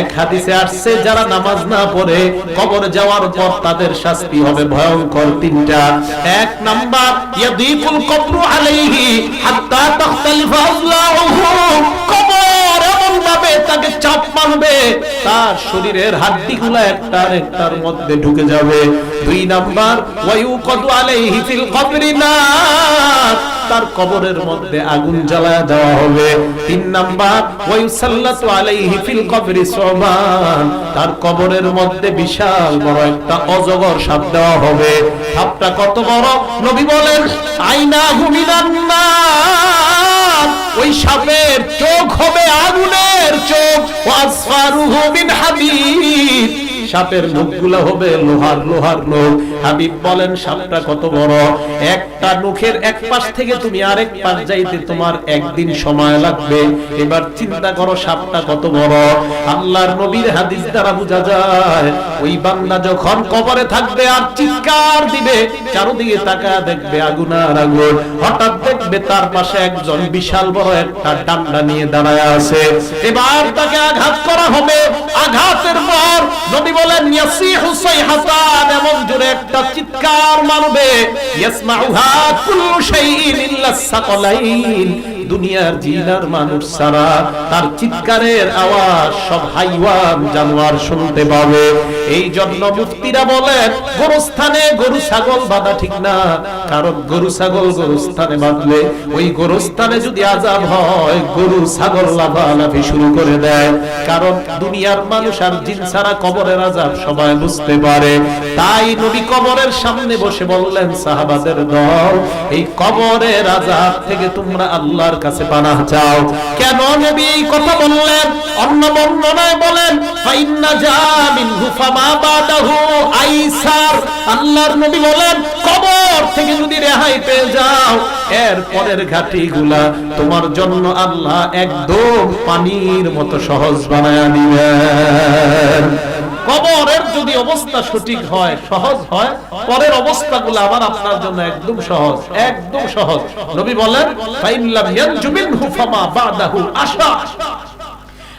এক হাদিসে আসছে, যারা নামাজ না পড়ে কবর যাওয়ার পর তাদের শাস্তি হবে ভয়ঙ্কর তিনটা। এক নাম্বার কবরু আলাইহি হাত্তা কবর এমন ভাবে তাকে চাপ মারবে, তার শরীরের হাড্ডিগুলো একটার একটার মধ্যে ঢুকে যাবে। দুই নাম্বার, ওয়ায়ুকাদু আলাইহি ফিল কবরি তার কবরের মধ্যে আগুন জ্বালায় দেওয়া হবে। তিন নাম্বার, ওয়ায়ুসাল্লাতু আলাইহি ফিল কবরি সুবান তার কবরের মধ্যে বিশাল বড় একটা অজগর সাপ দেওয়া হবে। সাপটা কত বড়? নবী বলেন আইনা হুমিনান নার। ওই সাপের চোখ হবে আগুনের চোখ। ওয়াসফারুহু মিন হাদিদ সাপের মুখগুলো হবে লোহার লোহার নখ হাবিব বলেন, সাপটা কত বড়? একটা নখের এক পাশ থেকে তুমি আরেক পাশ যাইতে তোমার একদিন সময় লাগবে। এবার চিন্তা করো, সাপটা কত বড়? আল্লাহর নবীর হাদিস দ্বারা বোঝা যায়, ওই বান্দা যখন কবরে থাকবে আর চিৎকার দিবে, চারদিকে তাকা দেখবে আগুন আর আগুন। হঠাৎ দেখবে তার পাশে একজন বিশাল বড় একটা ডান্ডা নিয়ে দাঁড়ায় আছে। এবার তাকে আঘাত করা হবে। আঘাতের ইয়াসিহু সাইহাতান এমন জোরে একটা চিৎকার মারবে ইয়াসমাউহা কুল্লু শাইইন ইল্লা সাকালাইন। দুনিয়ার জিনার মানুষ সারা, তার চিৎকারের আওয়াজ সব হাইওয়ান জানোয়ার শুনতে পাবে। এই জন্য মুফতিরা বলেন, গোরস্থানে গরু, ছাগল বাঁধা ঠিক না, কারণ গরু, ছাগল গোরস্থানে বাঁধলে ওই গোরস্থানে যদি আজাব হয়, গরু, ছাগল লাফালাফি শুরু করে দেয়। কারণ দুনিয়ার মানুষ আর জিন ছাড়া কবরের আজাব সবাই বুঝতে পারে। তাই নবী কবরের সামনে বসে বললেন, সাহাবাদের দল, এই কবরের আজাব থেকে তোমরা আল্লাহর কাছে পানাহ চাও। কেন নবী এই কথা বললেন? অন্য বর্ণনায় বলেন, ফাইন্না জামিনহু ফামা বাদাহু আইসার। আল্লাহর নবী বলেন, কবর থেকে যদি রেহাই পেয়ে যাও, এর পরের ঘাটিগুলা তোমার জন্য আল্লাহ একদম পানির মতো সহজ বানায় দিবেন। কবরের যদি অবস্থা সঠিক হয়, সহজ হয়, পরের অবস্থাগুলো আবার আপনার জন্য একদম সহজ একদম সহজ। নবী বলেন আশা।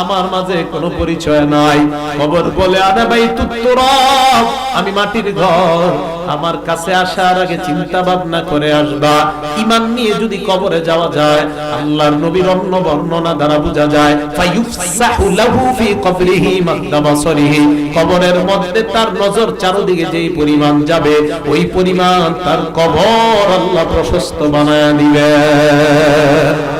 আমার মাঝে কোনো পরিচয় নাই। খবর বলে আনা ভাই তুত্তরব আমি মাটির ঘর। আমার কাছে আসার আগে চিন্তা ভাবনা করে আসবা। ইমান নিয়ে যদি কবরে যাওয়া যায়, আল্লাহর নবীর অন্য বর্ণনা দ্বারা বোঝা যায়, ফায়ুফসাহু লাহু ফি কবরিহি মাদ্দা বাসরিহি। কবরের মধ্যে তার নজর চারদিকে যেই পরিমাণ যাবে, ওই পরিমাণ তার কবর আল্লাহ প্রশস্ত বানায় দিবেন